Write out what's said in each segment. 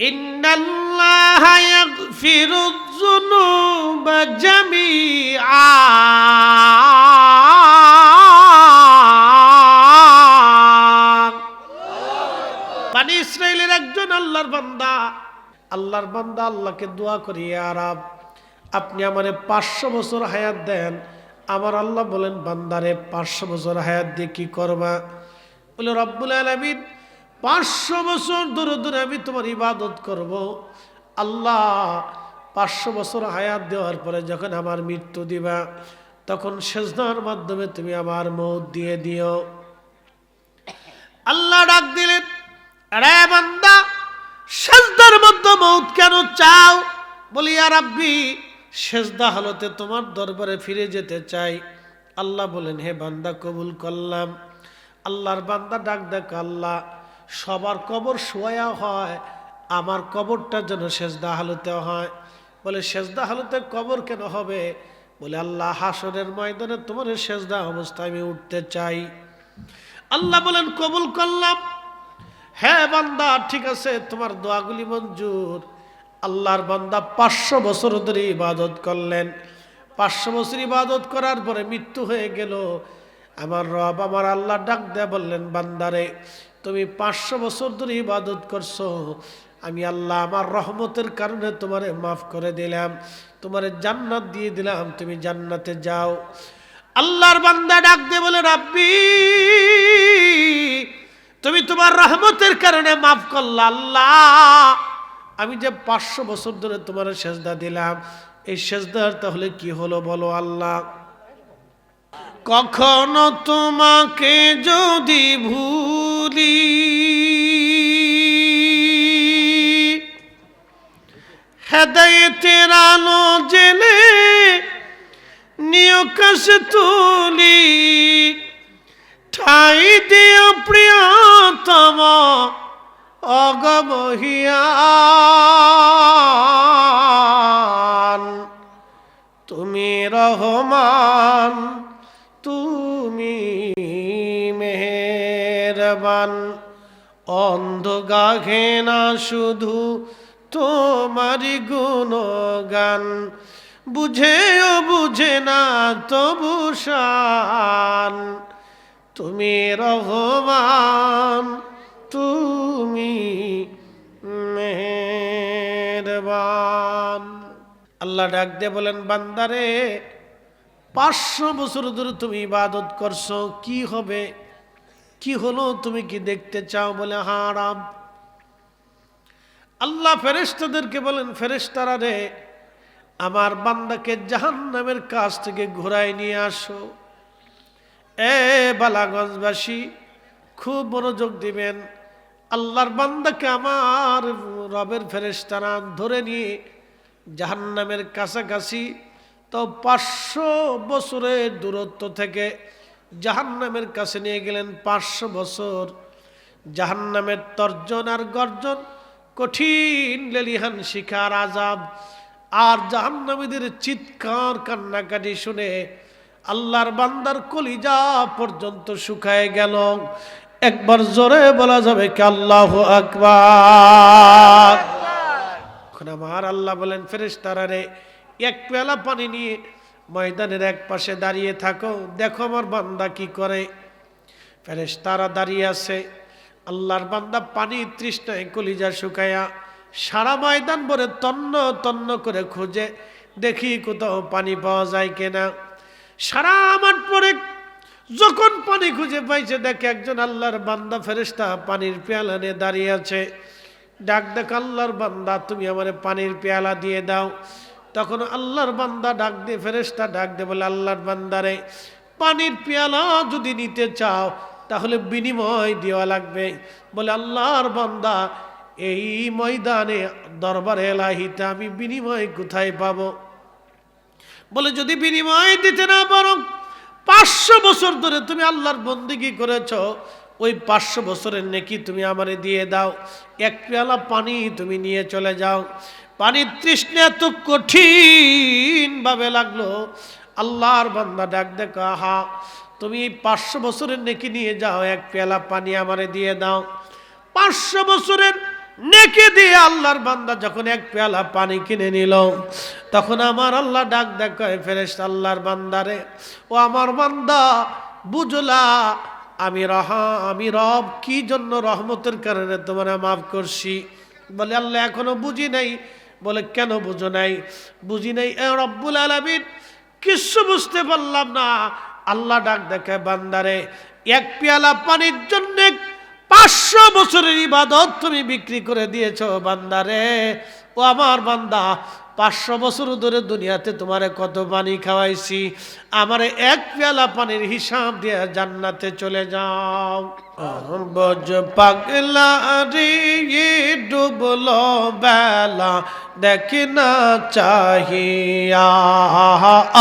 إن الله يغفر الذنوب جميعا বানি ইসরায়েলের একজন আল্লাহর বান্দা আল্লাহর বান্দা আল্লাহকে দোয়া করি আরাব আপনি আমারে পাঁচশো বছর হায়াত দেন আমার আল্লাহ বলেন বান্দারে পাঁচশো বছর হায়াত দিয়ে কি করবা বলে রব্বুল আলমিন পাঁচশো বছর দূরে দূরে আমি তোমার ইবাদত করব। আল্লাহ পাঁচশো বছর হায়াত দেওয়ার পরে যখন আমার মৃত্যু দিবা, তখন সেজদার মাধ্যমে তুমি আমার মৌত দিয়ে দিও। আল্লাহ ডাক দিলেন রে বান্দা, সেজদার মধ্যে মৌত কেন চাও? বলি আর আব্বি সেজদা হালতে তোমার দরবারে ফিরে যেতে চাই। আল্লাহ বলেন, হে বান্দা, কবুল করলাম। আল্লাহর বান্দা ডাক দেখ আল্লাহ সবার কবর শোয়া হয়, আমার কবরটা যেন সেজদা হালতে হয়। বলে, সেজদা হালতে কবর কেন হবে? বলে, আল্লাহ হাসনের ময়দানে তোমার সেজদা অবস্থায় আমি উঠতে চাই। আল্লাহ বলেন, কবুল করলাম। হ্যাঁ বান্দা, ঠিক আছে, তোমার দোয়াগুলি মঞ্জুর। আল্লাহর বান্দা পাঁচশো বছর ধরে ইবাদত করলেন। পাঁচশো বছর ইবাদত করার পরে মৃত্যু হয়ে গেল। আমার রব আমার আল্লাহ ডাক দেয়া বললেন, বান্দারে তুমি পাঁচশো বছর ধরে ইবাদত করছ। আমি আল্লাহ আমার রহমতের কারণে তোমারে মাফ করে দিলাম, তোমারে জান্নাত দিয়ে দিলাম, তুমি জান্নাতে যাও। আল্লাহর বান্দা ডাক দিয়ে বলে, রাব্বি, তুমি তোমার রহমতের কারণে মাফ করলা, আল্লাহ। আমি যে পাঁচশো বছর ধরে তোমার সেজদা দিলাম, এই সেজদার তাহলে কি হলো বলো আল্লাহ। কখনো তোমাকে যদি ভুলি হেদায়েতের আলো জেনে নিয়কাশ তুলি। ঠাই দিও প্রিয়তম অগমহিয়ান তুমি রহমান। মেহেরবান অন্ধ গাঘে না শুধু তোমারি গুণগান। বুঝেও বুঝে না তবু শান। তুমি রহমান, তুমি মেহেরবান। আল্লাহ ডাক দিয়ে বলেন, বান্দারে, পাঁচশো বছর ধরে তুমি ইবাদত করছ, কি হবে? কি হলো তুমি কি দেখতে চাও বলে হারাম। আল্লাহ ফেরেস্তাদেরকে বলেন ফেরেস্তারা রে, আমার বান্দাকে জাহান নামের কাছ থেকে ঘোরায় নিয়ে আসো। এ বালাগঞ্জবাসী, খুব মনোযোগ দিবেন। আল্লাহর বান্দাকে আমার রবের ফেরেস্তারা ধরে নিয়ে জাহান্নামের কাছাকাছি, তো পাঁচশো বছরের দূরত্ব থেকে জাহান্নামের কাছে নিয়ে গেলেন পাঁচশো বছর। জাহান্নামের তর্জন আর গর্জন, কঠিন লেলিহান শিখার আজাব। আর জাহান্নামীদের চিৎকার, কান্নাকাটি শুনে আল্লাহর বান্দার কলিজা পর্যন্ত শুকায় গেল। একবার জোরে বলা যাবে কি আল্লাহ আকবার। আমার আল্লাহ বলেন, ফেরেশতারা রে, এক পেলা পানি নিয়ে ময়দানের এক পাশে দাঁড়িয়ে থাকো। দেখো আমার বান্দা কি করে। ফেরেশতারা দাঁড়িয়ে আছে। আল্লাহর বান্দা পানি তৃষ্ণায় কলিজা শুকায়া সারা ময়দান ভরে তন্ন তন্ন করে খুঁজে। দেখি কোথাও পানি পাওয়া যায় কিনা। সারা আমার পরে যখন পানি খুঁজে পাইছে, দেখে একজন আল্লাহর বান্দা ফেরেশতা পানির পেয়ালা নিয়ে দাঁড়িয়ে আছে। ডাক দেখ আল্লাহর বান্দা, তুমি আমার পানির পেয়ালা দিয়ে দাও। তখন আল্লাহর বান্দা ডাক দিয়ে, ফেরেশতা ডাক দে বলে, আল্লাহর বান্দারে, পানির পেয়ালা যদি নিতে চাও, তাহলে বিনিময় দেওয়া লাগবে। বলে, আল্লাহর বান্দা, এই ময়দানে দরবারে এলাহিতে আমি বিনিময় কোথায় পাব? বলে, যদি বিনিময় দিতে না পারো, পাঁচশো বছর ধরে তুমি আল্লাহর বন্দিগি করেছ, ওই পাঁচশো বছরের নেকি তুমি আমারে দিয়ে দাও। এক পেয়ালা পানি তুমি নিয়ে চলে যাও। পানির তৃষ্ণা এত কঠিন ভাবে লাগল। আল্লাহর বান্দা ডাক দেখো, আহা, তুমি এই পাঁচশো বছরের নেকি নিয়ে যাও, এক পেয়ালা পানি আমারে দিয়ে দাও। পাঁচশো বছরের নেকি দিয়ে আল্লাহর বান্দা যখন এক পেয়ালা পানি কিনে নিল, তখন আমার আল্লাহ ডাক দেখায় ফেরেস্ত আল্লাহর বান্দারে ও আমার বান্দা, বুঝলা, আমি রহা, আমি রব, কি জন্য রহমতের কারণে তোমার মাফ করছি? বলে, আল্লাহ এখনও বুঝি নাই। বলে, কেন বুঝো নাই? বুঝি নাই, এ রব্বুল আলমিন কিচ্ছু বুঝতে পারলাম না। আল্লাহ ডাক দেখে বান্দারে, এক পেয়ালা পানির জন্য পাঁচশো বছরের ইবাদত তুমি বিক্রি করে দিয়েছ, বান্দারে। ও আমার বান্দা, পাঁচশো বছর ধরে দুনিয়াতে তোমারে কত পানি খাওয়াইছি। আমারে এক পেয়ালা পানির হিসাব দিয়ে জান্নাতে চলে যাও। বজ পাগলা রে ডুবলো বেলা দেখ না চাহিয়া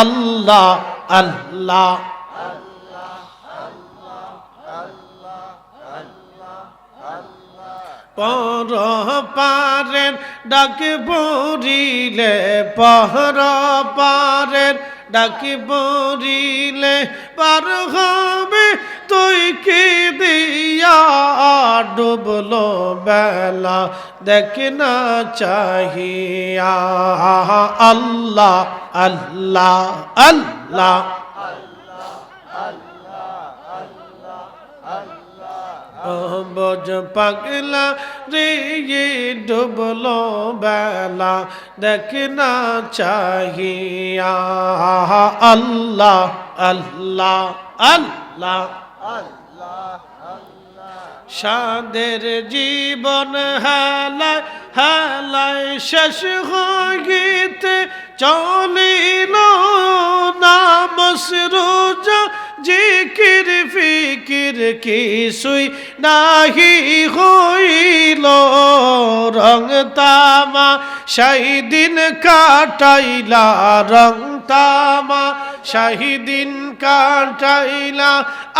আল্লাহ আল্লাহ পর পারের ডাকে বরিলে পহর পারের ডাকে বরিলে পার হবে তুই কি দিয়া ডুবলো বেলা? দেখ না চাহিয়া। আল্লাহ আল্লাহ আল্লাহ। বজ পাগলা রে ডুবলো বেলা। দেখ না চাহিয়া। আল্লাহ আল্লাহ আল্লাহ। সাদের জীবন হালায় হালায় শেষ হইতে চলিল নাম রোজা জিকির, ফিকির কিছুই নাহি হইল। রং তামা শাহিদিন কাটাইলা রং তামা শাহিদিন কাটাইলা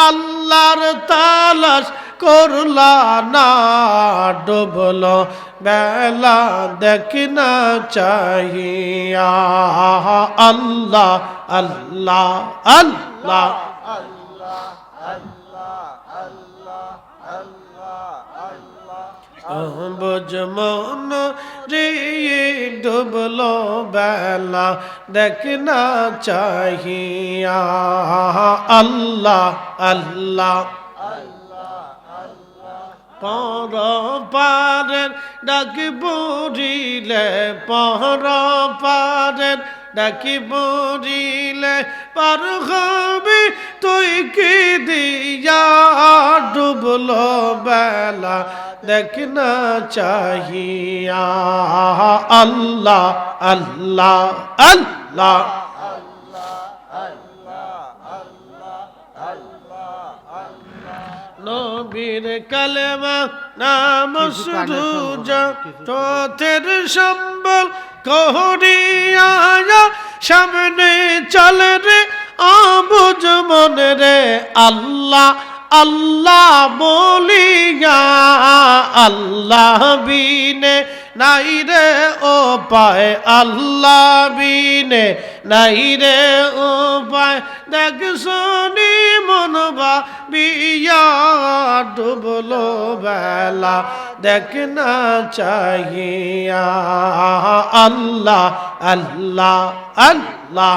আল্লাহর তালাশ করলা না ডুবল বেলা দেখ না চাহিয়া। আল্লাহ আল্লাহ আল্লাহ। বোঝ মন রে বেলা দেখ না চাহিয়া। আল্লাহ আল্লাহ। পর পারের ডাকি বুড়িলে পর পারের ডাকি বুড়িলে, পার হবে তুই কি দিয়া ডুবলো বেলা? দেখ না চাহিয়া আল্লাহ আল্লাহ আল্লাহ নবীর কালেমা নাম সুরুজা পথের সম্বল কহরিয়া সামনে চল রে আবুজ মনে রে আল্লাহ আল্লাহ বলিয়া, আল্লাহ বিনে নাই রে ও পায়, আল্লাহ বিনে নাই রে ও পায়। দেখ শুনি মনবা বিয়া ডুবলো বেলা, দেখ না চাহিয়া আল্লাহ আল্লাহ আল্লাহ।